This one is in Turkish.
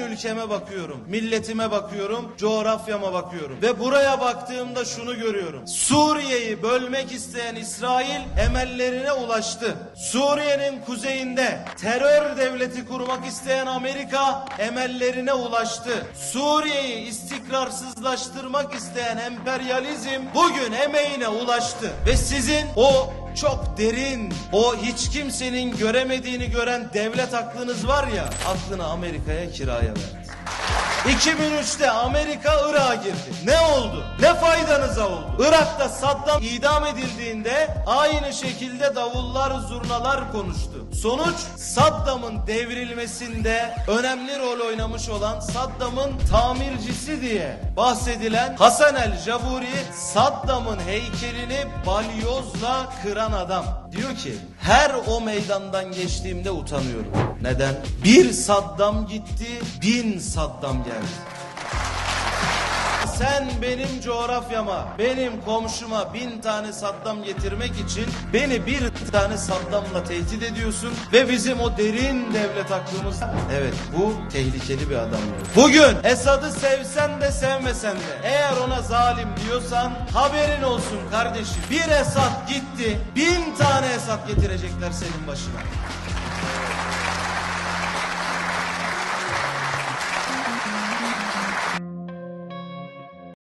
ülkeme bakıyorum, milletime bakıyorum, coğrafyama bakıyorum. Ve buraya baktığımda şunu görüyorum. Suriye'yi bölmek isteyen İsrail emellerine ulaştı. Suriye'nin kuzeyinde terör devleti kurmak isteyen Amerika emellerine ulaştı. Suriye'yi istikrarsızlaştırmak isteyen emperyalizm bugün emeğine ulaştı. Ve sizin o çok derin, o hiç kimsenin göremediğini gören devlet aklınız var ya, aklını Amerika'ya kiraya verdi. 2003'te Amerika Irak'a girdi. Ne oldu? Ne faydanıza oldu? Irak'ta Saddam idam edildiğinde aynı şekilde davullar zurnalar konuştu. Sonuç Saddam'ın devrilmesinde önemli rol oynamış olan Saddam'ın tamircisi diye bahsedilen Hasan el Javuri Saddam'ın heykelini balyozla kıran adam. Diyor ki her o meydandan geçtiğimde utanıyorum. Neden? Bir Saddam gitti, bin Saddam geldi. Sen benim coğrafyama, benim komşuma bin tane Saddam getirmek için beni bir tane Saddam'la tehdit ediyorsun ve bizim o derin devlet aklımız... Evet bu tehlikeli bir adam. Bugün Esad'ı sevsen de sevmesen de eğer ona zalim diyorsan haberin olsun kardeşim. Bir Esad gitti, bin tane Esad getirecekler senin başına.